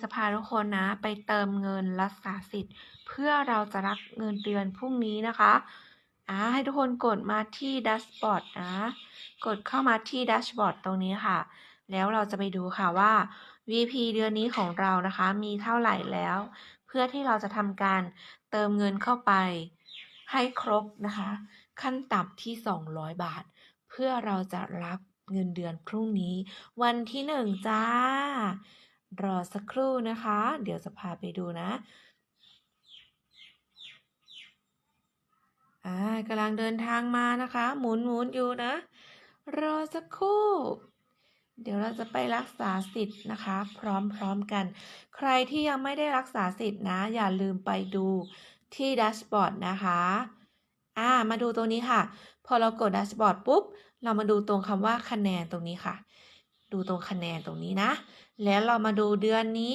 จะพาทุกคนนะ ไปเติมเงินรักษาสิทธิ์ เพื่อเราจะรับเงินเดือนพรุ่งนี้นะคะอ่าให้ทุกคนกดมาที่แดชบอร์ดนะ กดเข้ามาที่แดชบอร์ดตรงนี้ค่ะ แล้วเราจะไปดูค่ะว่า VP เดือนนี้ของเรานะคะ มีเท่าไหร่แล้ว เพื่อที่เราจะทำการเติมเงินเข้าไป ให้ครบนะคะ ขั้นต่ำที่ 200 บาท เพื่อเราจะรับเงินเดือนพรุ่งนี้ วันที่หนึ่งจ้า รอสักครู่นะคะ เดี๋ยวจะพาไปดูนะอ่ากำลังเดินทางมานะคะ หมุนหมุนอยู่นะ รอสักครู่ เดี๋ยวเราจะไปรักษาสิทธิ์นะคะ พร้อมๆกัน ใครที่ยังไม่ได้รักษาสิทธิ์นะ อย่าลืมไปดูที่แดชบอร์ดนะคะอ่ามาดูตรงนี้ค่ะ พอเรากดแดชบอร์ดปุ๊บ เรามาดูตรงคำว่าคะแนนตรงนี้ค่ะ ดูตรงคะแนนตรงนี้นะ แล้วเรามาดูเดือนนี้